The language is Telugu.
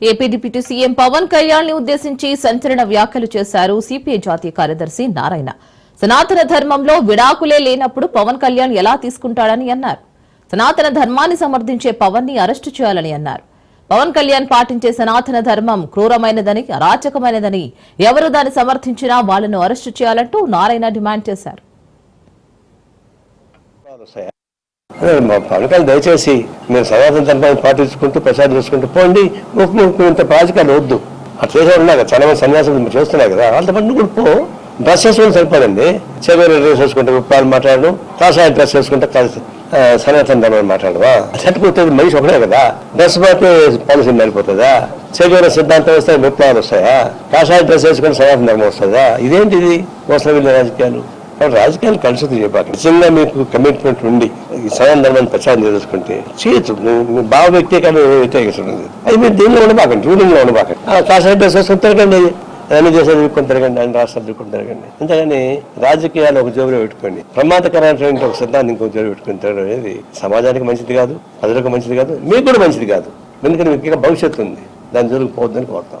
ఏపీ డిప్యూటీ సీఎం పవన్ కళ్యాణ్ని ఉద్దేశించి సంచలన వ్యాఖ్యలు చేశారు సిపిఐ జాతీయ కార్యదర్శి నారాయణ. సనాతన ధర్మంలో విడాకులే లేనప్పుడు పవన్ కళ్యాణ్ ఎలా తీసుకుంటాడని అన్నారు. సనాతన ధర్మాన్ని సమర్థించే పవన్ని అరెస్టు చేయాలని అన్నారు. పవన్ కళ్యాణ్ పాటించే సనాతన ధర్మం క్రూరమైనదని అరాచకమైనదని ఎవరు దాన్ని సమర్థించినా వాళ్ళను అరెస్టు చేయాలంటూ నారాయణ డిమాండ్ చేశారు. మా పవన్ దయచేసి మీరు సనాతన ధర్మాన్ని పాటించుకుంటూ ప్రసాదం చేసుకుంటూ పోండి. మీకు ఇంత రాజకీయాలు వద్దు. అట్లా చేసేవాళ్ళు ఉన్నారు చాలా మంది సన్యాసం మీరు కదా అంత పాటు కూడా పో. డ్రెస్ వేసుకుని సరిపోదండి. చెవేరు డ్రెస్ వేసుకుంటే ఉప్పాలు మాట్లాడడం కాషాయ డ్రెస్ వేసుకుంటే సనాతన ధర్మాన్ని మాట్లాడవా? చట్టుకుంటుంది మనిషి ఒకటే కదా. డ్రెస్ పోతే పాలసీ మారిపోతుందా? చెవేరు సిద్ధాంతం వస్తే విప్లవాలు వస్తాయా? కాషాయ డ్రెస్ వేసుకుంటే సనాతన ధర్మం వస్తుందా? ఇదేంటిది? మోసం రాజకీయాలు. రాజకీయాలు కలుషితం చేయబాక నిజంగా మీకు కమిట్మెంట్ ఉండి ఈ సమాన ధర్మాన్ని ప్రచారం చేసుకుంటే చేయొచ్చు భావ వ్యక్తీకరణ వ్యతిరేకిస్తుంది అది మీరు దీనిలో ఉండబాకండి రూలింగ్లో ఉండబాకండి. కాసేపు వేసుకొని తిరగండి అన్ని దేశాలు తిరుగుకొని తిరగండి అన్ని రాష్ట్రాలు తిరుగుకొని తిరగండి. అంతేగాని రాజకీయాలు ఒక జోబులో పెట్టుకోండి. ప్రమాదకరమైనటువంటి ఒక సిద్ధాంతం ఇంకో జోబు పెట్టుకొని తిరగడం అనేది సమాజానికి మంచిది కాదు ప్రజలకు మంచిది కాదు మీకు కూడా మంచిది కాదు. ఎందుకంటే మీకు భవిష్యత్తు ఉంది. దాని జోలికి పోవద్దని కోరుతా